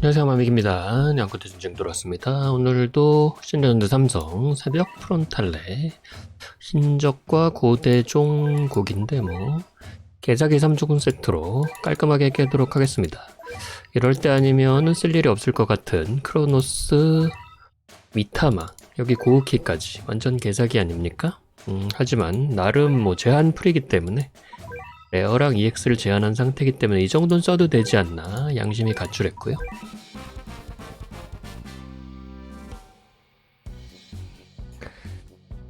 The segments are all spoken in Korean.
안녕하세요 마믹입니다. 양코트 전쟁 돌아왔습니다. 오늘도 신전드 삼성 새벽 프론탈레 신적과 고대종 곡인데 뭐 계좌기 3조군 세트로 깔끔하게 깨도록 하겠습니다. 이럴 때 아니면 쓸 일이 없을 것 같은 크로노스 미타마 여기 고우키까지 완전 계좌기 아닙니까? 음, 하지만 나름 뭐 제한 풀이기 때문에 레어랑 EX를 제한한 상태이기 때문에 이 정도는 써도 되지 않나 양심이 가출했고요.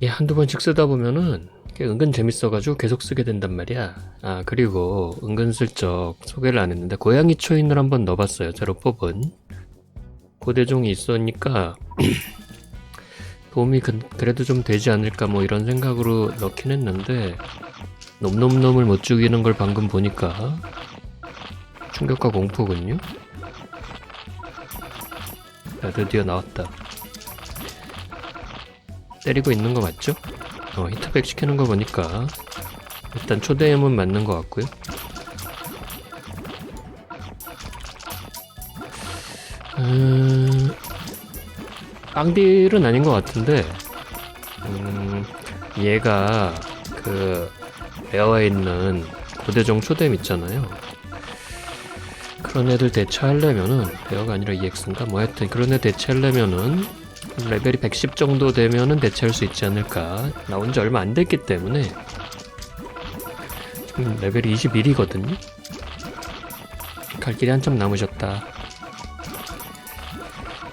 예, 한두 번씩 쓰다 보면은 은근 재밌어가지고 계속 쓰게 된단 말이야. 아, 그리고 은근슬쩍 소개를 안 했는데 고양이 초인을 한번 넣어봤어요. 새로 뽑은. 고대종이 있으니까 도움이 그, 그래도 좀 되지 않을까 뭐 이런 생각으로 넣긴 했는데 놈놈놈을 못 죽이는 걸 방금 보니까 충격과 공포군요. 자, 드디어 나왔다. 때리고 있는 거 맞죠? 어, 히트백 시키는 거 보니까 일단 초대음은 맞는 것 같고요. 음, 빵딜은 아닌 것 같은데, 음, 얘가 그 레어에 있는 고대종 초댐 있잖아요. 그런 애들 대처하려면은 레어가 아니라 EX인가? 뭐 하여튼 그런 애 대처하려면은 레벨이 110 정도 되면은 대체할 수 있지 않을까? 나온 지 얼마 안 됐기 때문에 지금 레벨이 21이거든요. 갈 길이 한참 남으셨다.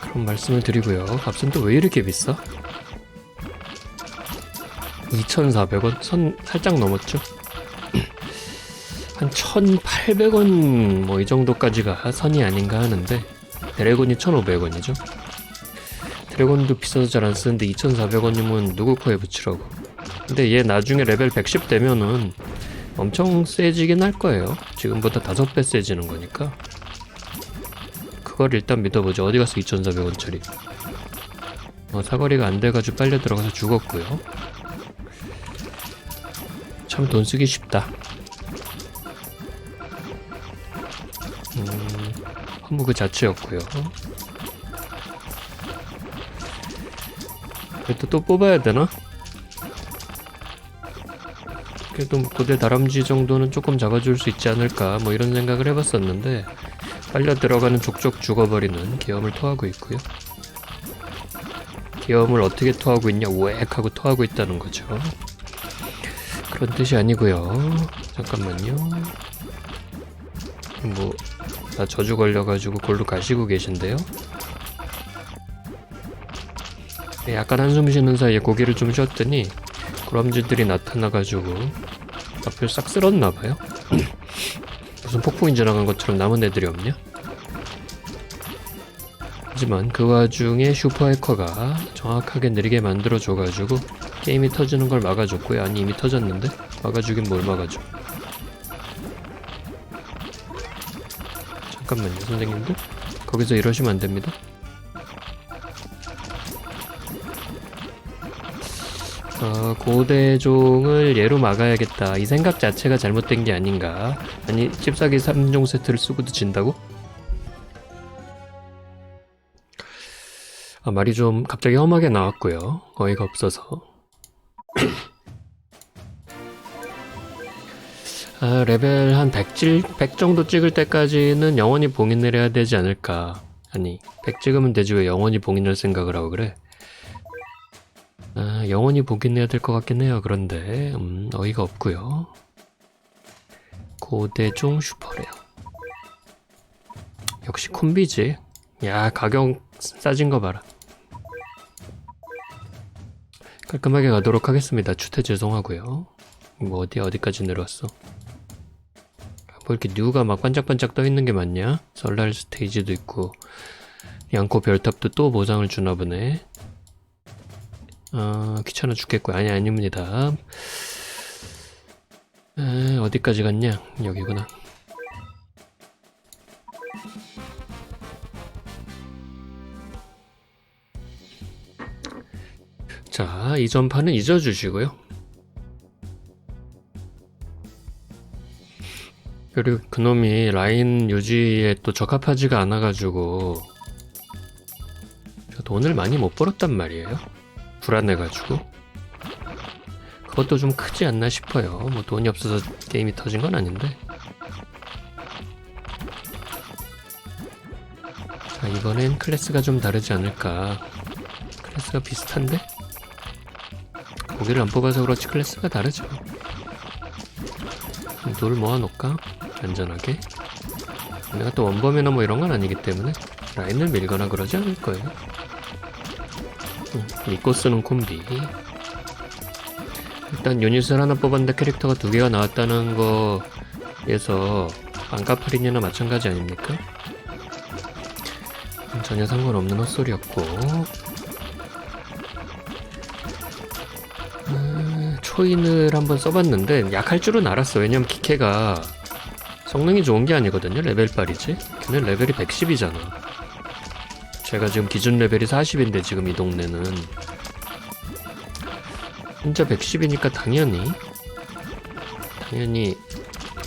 그런 말씀을 드리고요. 값은 또 왜 이렇게 비싸? 2,400원? 선 살짝 넘었죠? 한 1,800원 뭐 이 정도까지가 선이 아닌가 하는데 드래곤이 1,500원이죠. 드래곤도 비싸서 잘 안 쓰는데 2,400원이면 누구 코에 붙이라고. 근데 얘 나중에 레벨 110 되면은 엄청 세지긴 할 거예요. 지금보다 5배 세지는 거니까. 그걸 일단 믿어보죠. 어디 가서 2,400원짜리. 어, 사거리가 안 돼가지고 빨려 들어가서 죽었고요 참 돈 쓰기 쉽다. 음, 허무 그 자체였고요. 그래도 또 뽑아야 되나? 그래도 뭐 고대 다람쥐 정도는 조금 잡아줄 수 있지 않을까 뭐 이런 생각을 해봤었는데 빨려 들어가는 족족 죽어버리는 기염을 토하고 있고요. 기염을 어떻게 토하고 있냐 우액 하고 토하고 있다는 거죠 그런 뜻이 아니고요. 잠깐만요. 뭐 나 저주 걸려가지고 골로 가시고 계신데요. 네, 약간 한숨 쉬는 사이에 고개를 좀 쉬었더니 구람쥐들이 나타나가지고 앞을 싹 쓸었나봐요. 무슨 폭풍이 지나간 것처럼 남은 애들이 없냐? 하지만 그 와중에 슈퍼해커가 정확하게 느리게 만들어줘가지고 게임이 터지는 걸 막아줬고요 아니 이미 터졌는데 막아주긴 뭘 막아줘 잠깐만요 선생님들 거기서 이러시면 안됩니다 어, 고대종을 얘로 막아야겠다. 이 생각 자체가 잘못된 게 아닌가. 아니, 칩사기 3종 세트를 쓰고도 진다고? 아, 말이 좀 갑자기 험하게 나왔고요. 어이가 없어서. 아, 레벨 한 100, 100 정도 찍을 때까지는 영원히 봉인을 해야 되지 않을까. 아니, 100 찍으면 되지 왜 영원히 봉인할 생각을 하고 그래? 아, 영원히 보긴 해야 될 것 같긴 해요. 그런데 음, 어이가 없고요. 고대종 슈퍼레어. 역시 콤비지. 야 가격 싸진 거 봐라. 깔끔하게 가도록 하겠습니다. 추태 죄송하고요. 뭐 어디 어디까지 내려왔어? 뭐 이렇게 뉴가 막 반짝반짝 떠 있는 게 맞냐? 설날 스테이지도 있고 양코 별탑도 또 보상을 주나 보네. 아, 귀찮아 죽겠고 아니 아닙니다. 에, 어디까지 갔냐? 여기구나. 자, 이 전파는 잊어주시고요. 그리고 그놈이 라인 유지에 또 적합하지가 않아가지고 저 돈을 많이 못 벌었단 말이에요. 불안해가지고 그것도 좀 크지 않나 싶어요. 뭐 돈이 없어서 게임이 터진 건 아닌데. 자 이번엔 클래스가 좀 다르지 않을까. 클래스가 비슷한데? 고기를 안 뽑아서 그렇지 클래스가 다르죠. 좀돌 모아놓을까? 안전하게. 내가 또 원범이나 뭐 이런 건 아니기 때문에 라인을 밀거나 그러지 않을 거예요. 음, 믿고 쓰는 콤비. 일단 유닛을 하나 뽑았는데 캐릭터가 두 개가 나왔다는 거에서 안카프린이나 마찬가지 아닙니까? 음, 전혀 상관없는 헛소리였고 초인을 한번 써봤는데 약할 줄은 알았어. 왜냐면 키케가 성능이 좋은 게 아니거든요 레벨빨이지. 걔는 레벨이 110이잖아. 제가 지금 기준 레벨이 40인데 지금 이 동네는. 혼자 110이니까 당연히. 당연히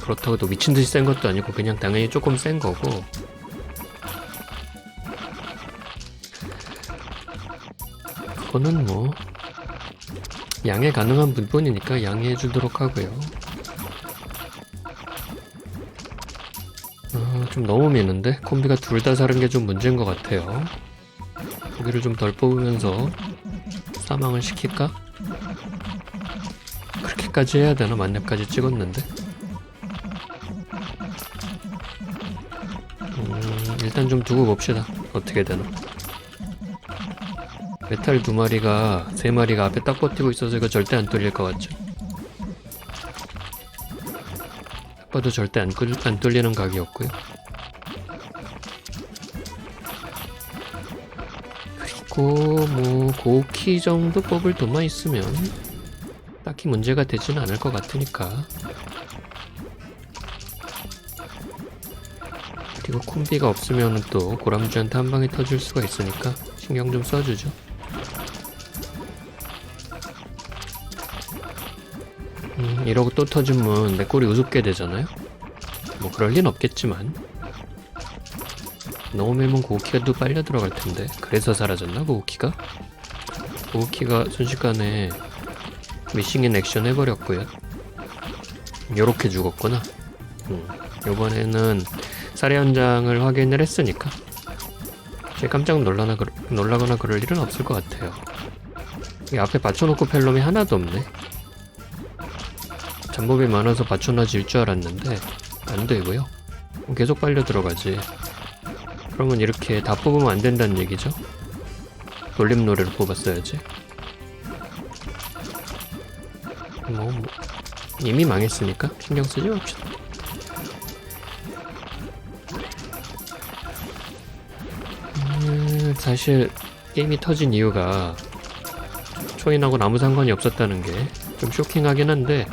그렇다고 또 미친듯이 센 것도 아니고 그냥 당연히 조금 센 거고. 그거는 뭐 양해 가능한 부분이니까 양해해 주도록 하고요. 아, 좀 너무 미는데? 콤비가 둘 다 사는 게 좀 문제인 것 같아요. 고기를 좀 덜 뽑으면서 사망을 시킬까? 그렇게까지 해야 되나? 만렙까지 찍었는데? 음, 일단 좀 두고 봅시다. 어떻게 되나 메탈 두 마리가 세 마리가 앞에 딱 버티고 있어서 이거 절대 안 뚫릴 것 같죠. 딱 봐도 절대 안, 꿀- 안 뚫리는 각이었고요. 그리고 뭐 고키 정도 뽑을 돈만 있으면 딱히 문제가 되지는 않을 것 같으니까. 그리고 콤비가 없으면 또 고람쥐한테 한 방에 터질 수가 있으니까 신경 좀 써주죠 이러고 또 터지면 내 꼴이 우습게 되잖아요? 뭐 그럴 린 없겠지만. 너무 밀면 고우키가 또 빨려 들어갈 텐데. 그래서 사라졌나 고우키가? 고우키가 순식간에 미싱인 액션 해버렸고요. 요렇게 죽었구나. 음, 요번에는 살해 현장을 확인을 했으니까. 제 깜짝 놀라나 놀라거나 그럴 일은 없을 것 같아요. 이 앞에 받쳐놓고 펠럼이 하나도 없네 잠복이 많아서 받쳐놔질 줄 알았는데 안 되고요. 계속 빨려 들어가지. 그러면 이렇게 다 뽑으면 안 된다는 얘기죠? 돌림 노래를 뽑았어야지. 뭐, 뭐 이미 망했으니까 신경 쓰지 맙시다. 음, 사실 게임이 터진 이유가 초인하고는 아무 상관이 없었다는 게 좀 쇼킹하긴 한데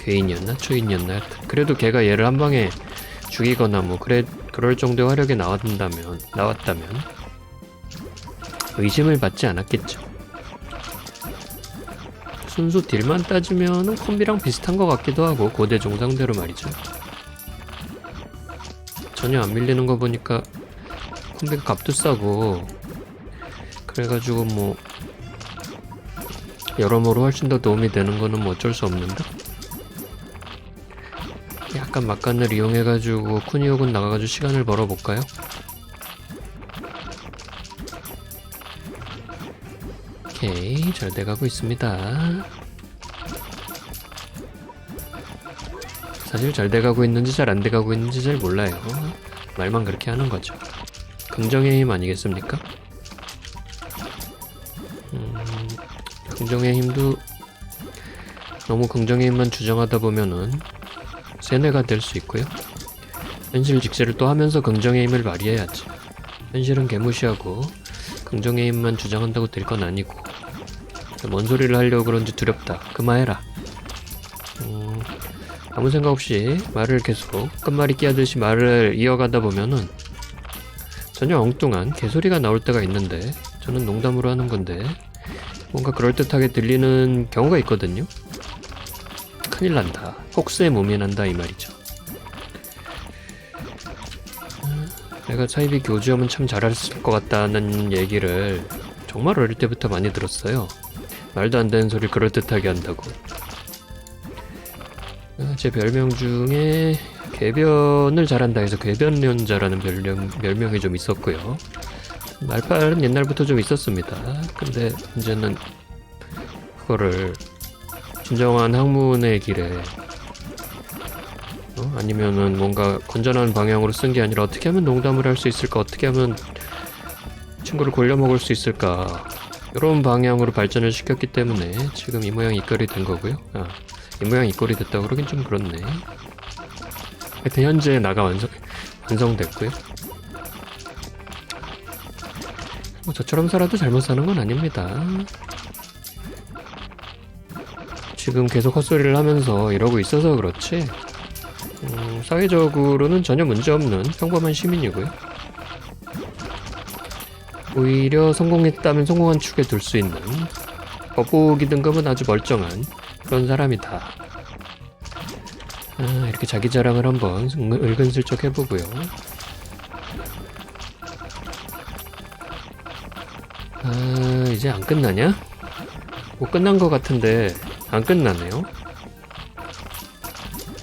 괴인이었나 초인이었나 그래도 걔가 얘를 한 방에 죽이거나 뭐 그래 그럴 정도의 화력이 나왔다면 나왔다면 의심을 받지 않았겠죠. 순수 딜만 따지면은 콤비랑 비슷한 것 같기도 하고 고대 정상대로 말이죠. 전혀 안 밀리는 거 보니까 콤비가 값도 싸고 그래가지고 뭐 여러모로 훨씬 더 도움이 되는 거는 뭐 어쩔 수 없는데 약간 막간을 이용해가지고 쿠니오군 나가가지고 시간을 벌어볼까요? 오케이 잘 돼가고 있습니다 사실 잘 돼가고 있는지 잘 안 돼가고 있는지 잘 몰라요 말만 그렇게 하는 거죠 긍정의 힘 아니겠습니까? 음, 긍정의 힘도 너무 긍정의 힘만 주장하다 보면은 세뇌가 될 수 있고요. 현실 직시를 또 하면서 긍정의 힘을 발휘해야지. 현실은 개무시하고 긍정의 힘만 주장한다고 될 건 아니고 뭔 소리를 하려고 그런지 두렵다. 그만해라. 음, 아무 생각 없이 말을 계속 끝말이 끼하듯이 말을 이어가다 보면은 전혀 엉뚱한 개소리가 나올 때가 있는데 저는 농담으로 하는 건데 뭔가 그럴듯하게 들리는 경우가 있거든요. 큰일 난다. 폭스에 몸이 난다 이 말이죠. 내가 사이비 교주염은 참 잘할 것 같다는 얘기를 정말 어릴 때부터 많이 들었어요. 말도 안 되는 소리 그럴듯하게 한다고. 아, 제 별명 중에 개변을 잘한다 해서 개변련자라는 별명, 별명이 좀 있었고요. 말팔은 옛날부터 좀 있었습니다. 근데 이제는 그거를 진정한 학문의 길에 어? 아니면은 뭔가 건전한 방향으로 쓴 게 아니라 어떻게 하면 농담을 할 수 있을까 어떻게 하면 친구를 골려 먹을 수 있을까 이런 방향으로 발전을 시켰기 때문에 지금 이 모양 이꼴이 된 거고요. 아, 이 모양 이꼴이 됐다 그러긴 좀 그렇네. 하여튼 현재 나가 완성 완성됐고요. 뭐 저처럼 살아도 잘못 사는 건 아닙니다. 지금 계속 헛소리를 하면서 이러고 있어서 그렇지. 음, 사회적으로는 전혀 문제없는 평범한 시민이고요. 오히려 성공했다면 성공한 축에 둘 수 있는 겉보기 등급은 아주 멀쩡한 그런 사람이다. 아, 이렇게 자기 자랑을 한번 은- 은근슬쩍 해보고요. 아, 이제 안 끝나냐? 뭐 끝난 것 같은데 안 끝나네요.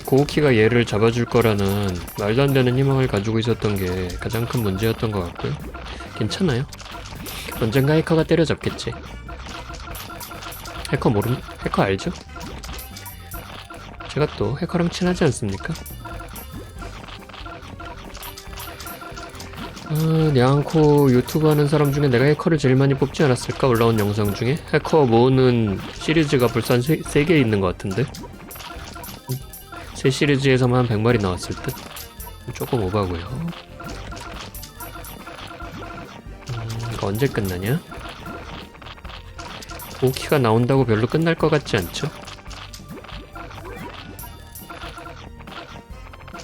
고우키가 얘를 잡아줄 거라는 말도 안 되는 희망을 가지고 있었던 게 가장 큰 문제였던 것 같고요. 괜찮아요. 언젠가 해커가 때려잡겠지. 해커 모름, 해커 알죠? 제가 또 해커랑 친하지 않습니까? 아, 냥코 유튜브 하는 사람 중에 내가 해커를 제일 많이 뽑지 않았을까? 올라온 영상 중에? 해커 모으는 시리즈가 벌써 한 3개 있는 것 같은데? 세 시리즈에서만 한 100마리 나왔을 듯? 조금 오바고요 음, 이거 언제 끝나냐? 오키가 나온다고 별로 끝날 것 같지 않죠?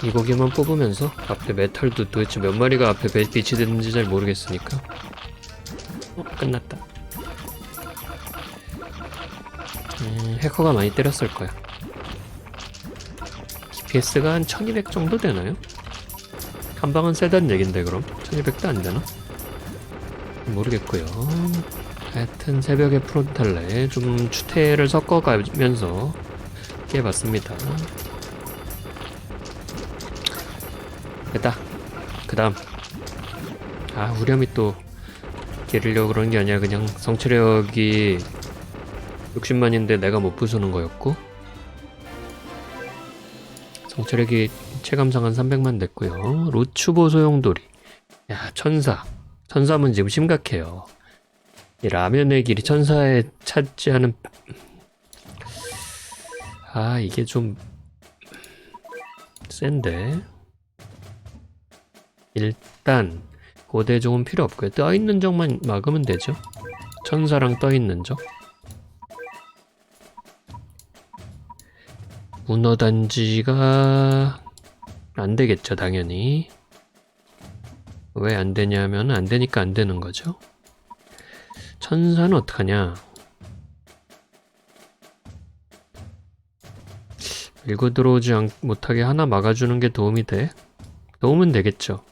이 고기만 뽑으면서 앞에 메탈도 도대체 몇 마리가 앞에 배- 비치되는지 잘 모르겠으니까. 어, 끝났다. 음, 해커가 많이 때렸을 거야. DPS가 한 1200 정도 되나요? 한 방은 세단 얘긴데 그럼? 1200도 안 되나? 모르겠고요. 하여튼 새벽에 프론탈레 좀 추태를 섞어가면서 깨봤습니다 됐다. 그 다음. 아 후렴이 또 기르려고 그런 게 아니라 그냥 성체력이 60만인데 내가 못 부수는 거였고. 성체력이 체감상 한 300만 됐고요. 로추보 소용돌이. 야 천사. 천사문 지금 심각해요. 이 라면의 길이 천사에 않은 아 이게 좀 센데 일단 고대종은 필요 없고요. 떠 있는 적만 막으면 되죠. 천사랑 떠 있는 적. 문어 단지가 안 되겠죠, 당연히. 왜 안 되냐면 안 되니까 안 되는 거죠. 천사는 어떡하냐? 밀고 들어오지 않, 못하게 하나 막아주는 게 도움이 돼? 도움은 되겠죠.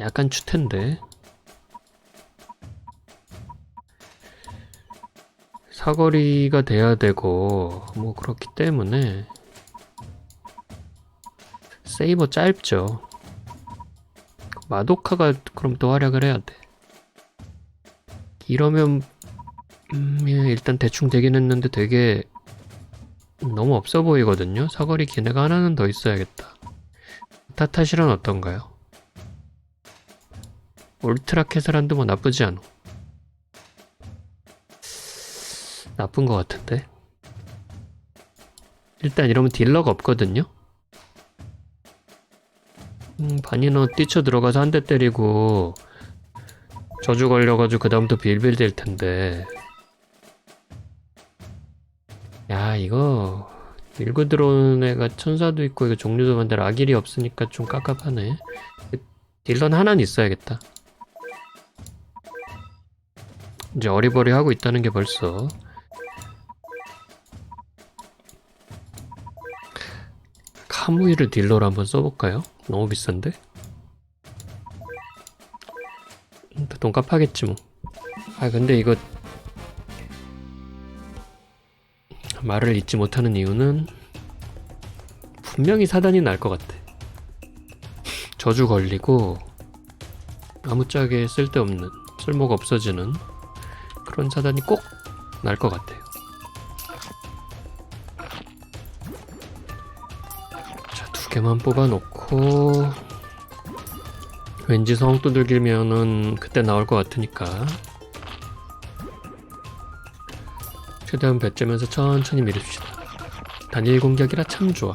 약간 추텐데 사거리가 돼야 되고 뭐 그렇기 때문에 세이버 짧죠. 마도카가 그럼 또 활약을 해야 돼. 이러면 음, 예, 일단 대충 되긴 했는데 되게 너무 없어 보이거든요. 사거리 기내가 하나는 더 있어야겠다. 타타실은 어떤가요? 울트라 캐슬한도 뭐 나쁘지 않아. 나쁜 것 같은데. 일단 이러면 딜러가 없거든요. 음, 바니너 뛰쳐 들어가서 한 대 때리고 저주 걸려가지고 그 다음부터 빌빌 될 텐데. 야 이거 밀고 들어오는 애가 천사도 있고 이거 종류도 많은데 라길이 없으니까 좀 깝깝하네. 딜런 하나는 있어야겠다. 이제 어리버리 하고 있다는 게 벌써 카무이를 딜러로 한번 써볼까요? 너무 비싼데? 똥값하겠지 뭐. 아 근데 이거 말을 잊지 못하는 이유는 분명히 사단이 날 것 같아. 저주 걸리고 아무짝에 쓸데없는 쓸모가 없어지는 그런 사단이 꼭 날 것 같아요. 자, 두 개만 뽑아놓고 왠지 성 두들기면은 그때 나올 것 같으니까 최대한 배째면서 천천히 밀읍시다. 단일 공격이라 참 좋아.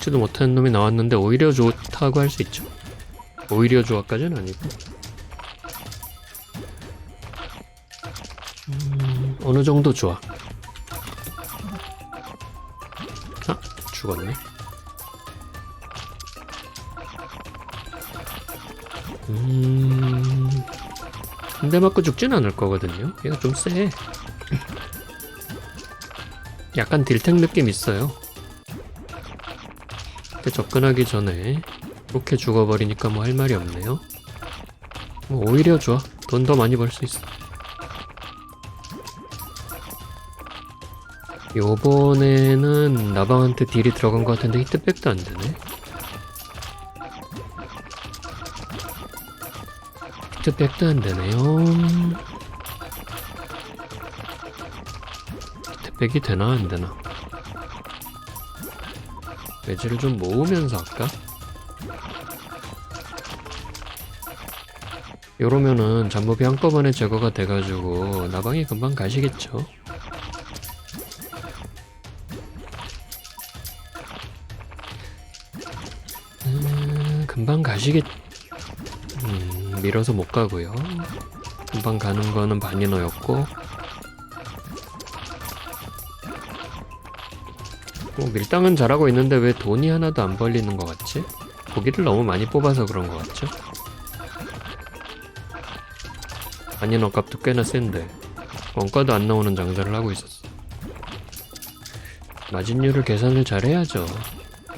생각지도 못하는 놈이 나왔는데 오히려 좋다고 할 수 있죠. 오히려 좋아까지는 아니고. 음, 어느 정도 좋아. 아, 죽었네. 음, 한대 맞고 죽진 않을 거거든요. 얘가 좀 세. 약간 딜탱 느낌 있어요. 근데 접근하기 전에 이렇게 죽어버리니까 뭐 할 말이 없네요. 뭐 오히려 좋아. 돈 더 많이 벌 수 있어. 요번에는 나방한테 딜이 들어간 것 같은데 히트백도 안 되네. 히트백도 안 되네요. 히트백이 되나 안 되나? 매지를 좀 모으면서 할까? 요러면은 잠몹이 한꺼번에 제거가 돼가지고 나방이 금방 가시겠죠? 음, 금방 가시겠... 음, 밀어서 못 가고요. 금방 가는 거는 바니너였고 뭐 밀당은 잘하고 있는데 왜 돈이 하나도 안 벌리는 것 같지? 고기를 너무 많이 뽑아서 그런 것 같죠? 바니너 값도 꽤나 센데 원가도 안 나오는 장사를 하고 있었어. 마진율을 계산을 잘 해야죠.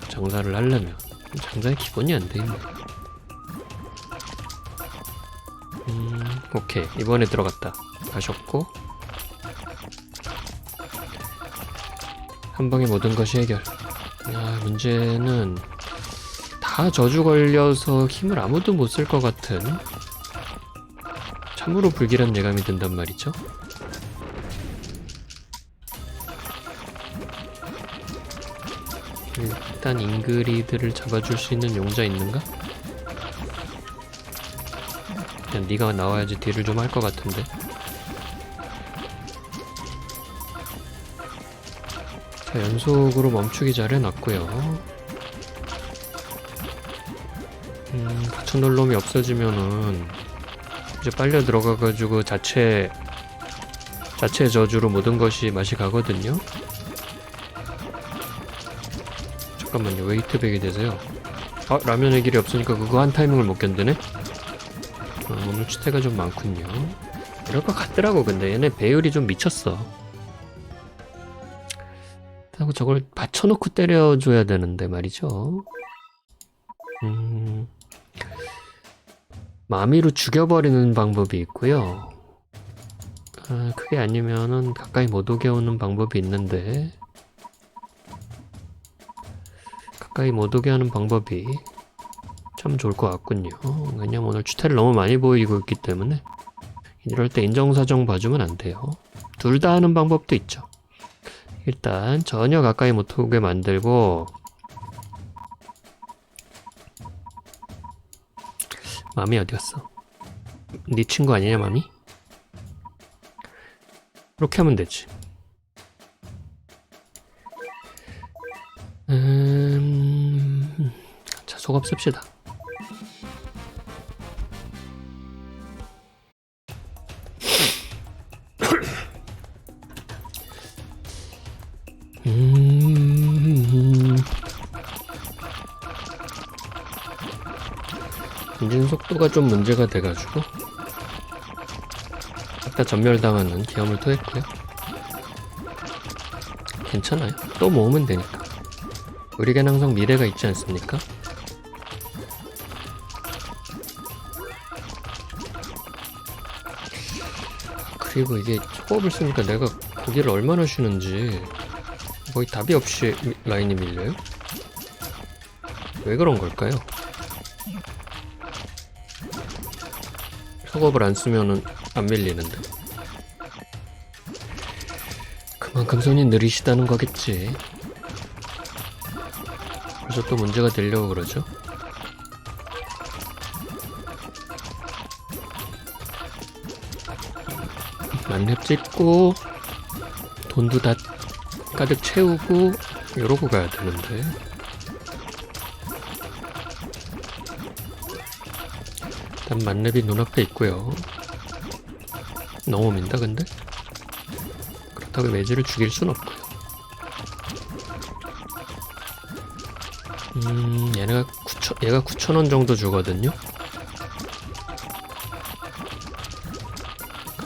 장사를 하려면. 장사의 기본이 안 돼 있네. 음 오케이. 이번에 들어갔다. 가셨고 한 방에 모든 것이 해결. 야 문제는 다 저주 걸려서 힘을 아무도 못 쓸 것 같은 참으로 불길한 예감이 든단 말이죠. 일단 잉그리드를 잡아줄 수 있는 용자 있는가? 그냥 네가 나와야지 딜을 좀 할 것 같은데 자 연속으로 멈추기 잘 해놨고요. 음 받쳐놓을 놈이 없어지면은 이제 빨려 들어가가지고 자체 자체 저주로 모든 것이 맛이 가거든요. 잠깐만요 왜 히트백이 되세요. 아 라면의 길이 없으니까 그거 한 타이밍을 못 견디네? 아, 오늘 추태가 좀 많군요. 이럴 것 같더라고 근데. 얘네 배율이 좀 미쳤어 하고 저걸 받쳐놓고 때려줘야 되는데 말이죠 음 마미로 죽여버리는 방법이 있고요 아, 그게 아니면은 가까이 못 오게 오는 방법이 있는데 가까이 못 오게 하는 방법이 참 좋을 것 같군요. 왜냐면 오늘 추태를 너무 많이 보이고 있기 때문에 이럴 때 인정사정 봐주면 안 돼요. 둘 다 하는 방법도 있죠. 일단 전혀 가까이 못 오게 만들고 마미 어디 갔어? 네 친구 아니냐 마미? 이렇게 하면 되지. 음... 자, 소갑 씁시다. 속도가 좀 문제가 돼가지고 아까 전멸당하는 기염을 토했고요. 괜찮아요. 또 모으면 되니까. 우리겐 항상 미래가 있지 않습니까? 그리고 이게 초밥을 쓰니까 내가 고기를 얼마나 쉬는지 거의 답이 없이 미- 라인이 밀려요? 왜 그런 걸까요? 속업을 안 쓰면은 안 밀리는데. 그만큼 손이 느리시다는 거겠지. 그래서 또 문제가 되려고 그러죠? 만렙 찍고 돈도 다 가득 채우고 이러고 가야 되는데 일단 만렙이 눈앞에 있고요. 너무 민다 근데? 그렇다고 매지를 죽일 순 없고요. 음 얘네가 9천 얘가 9천원 정도 주거든요?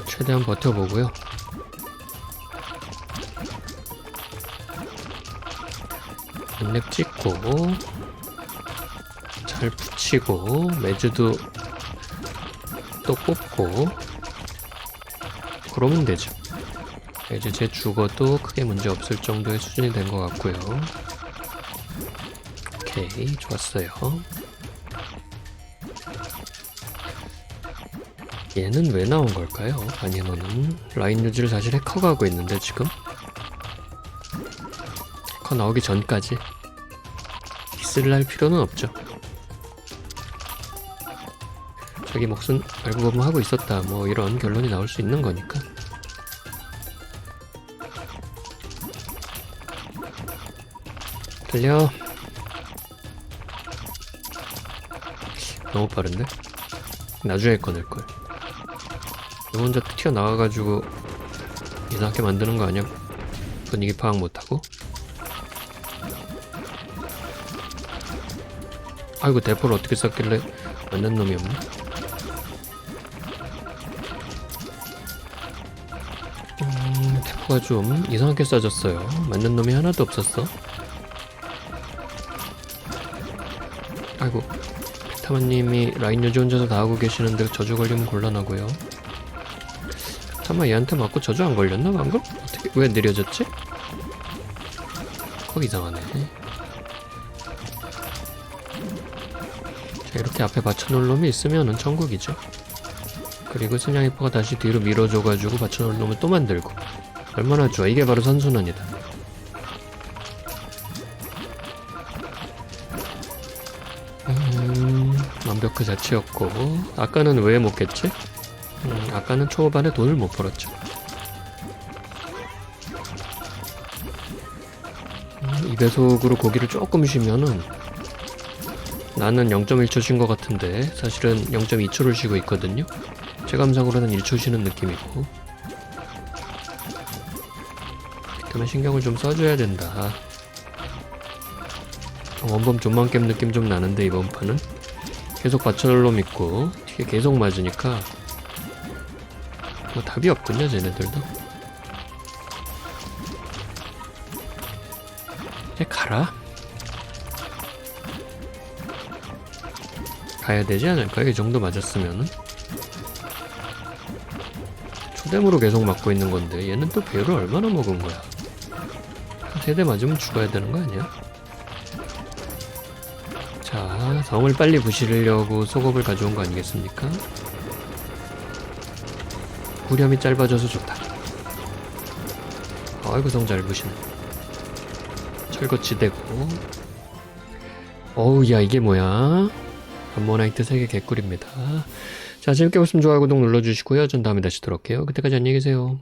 최대한 버텨보고요. 만렙 찍고 잘 붙이고 매주도 또 뽑고 그러면 되죠. 이제 제 죽어도 크게 문제 없을 정도의 수준이 된 것 같고요. 오케이 좋았어요. 얘는 왜 나온 걸까요? 아니 너는 라인 유지를 사실 해커가 하고 있는데 지금? 해커 나오기 전까지 디스를 할 필요는 없죠 자기 몫은 알고 보면 하고 있었다. 뭐 이런 결론이 나올 수 있는 거니까. 들려. 너무 빠른데? 나중에 꺼낼걸. 너 혼자 튀어나와가지고 이상하게 만드는 거 아니야? 분위기 파악 못하고? 아이고 대포를 어떻게 썼길래 맞는 놈이 없네 음, 대포가 좀 이상하게 써졌어요. 맞는 놈이 하나도 없었어. 아이고 타마님이 라인 유지 혼자서 다 하고 계시는데 저주 걸리면 곤란하고요. 타마 얘한테 맞고 저주 안 걸렸나 방금? 어떻게 왜 느려졌지? 거기 이상하네. 자 이렇게 앞에 받쳐놓을 놈이 있으면은 천국이죠. 그리고 순양이퍼가 다시 뒤로 밀어줘가지고 받쳐놓을 놈을 또 만들고 얼마나 좋아. 이게 바로 선순환이다. 음, 완벽 그 자체였고. 아까는 왜 못겠지? 음, 아까는 초반에 돈을 못 벌었죠. 음, 2배속으로 고기를 조금 쉬면은 나는 0.1초 쉰 것 같은데 사실은 0.2초를 쉬고 있거든요. 제 감상으로는 1초 쉬는 느낌이고 그러면 신경을 좀 써줘야 된다. 원범 존만 겜 느낌 좀 나는데 이번 판은? 계속 받쳐놓을 놈 있고 뒤에 계속 맞으니까 뭐 답이 없군요 쟤네들도. 이제 가라. 가야 되지 않을까? 이 정도 맞았으면은? 초댐으로 계속 맞고 있는 건데 얘는 또 배를 얼마나 먹은 거야? 한 세대 맞으면 죽어야 되는 거 아니야? 자, 성을 빨리 부시려고 속업을 가져온 거 아니겠습니까? 후렴이 짧아져서 좋다. 아이고 성 잘 부시네. 철거치 되고. 어우 야 이게 뭐야? 암모나이트 3개 개꿀입니다. 자 재밌게 보시면 좋아요 구독 눌러주시고요. 전 다음에 다시 돌아올게요. 그때까지 안녕히 계세요.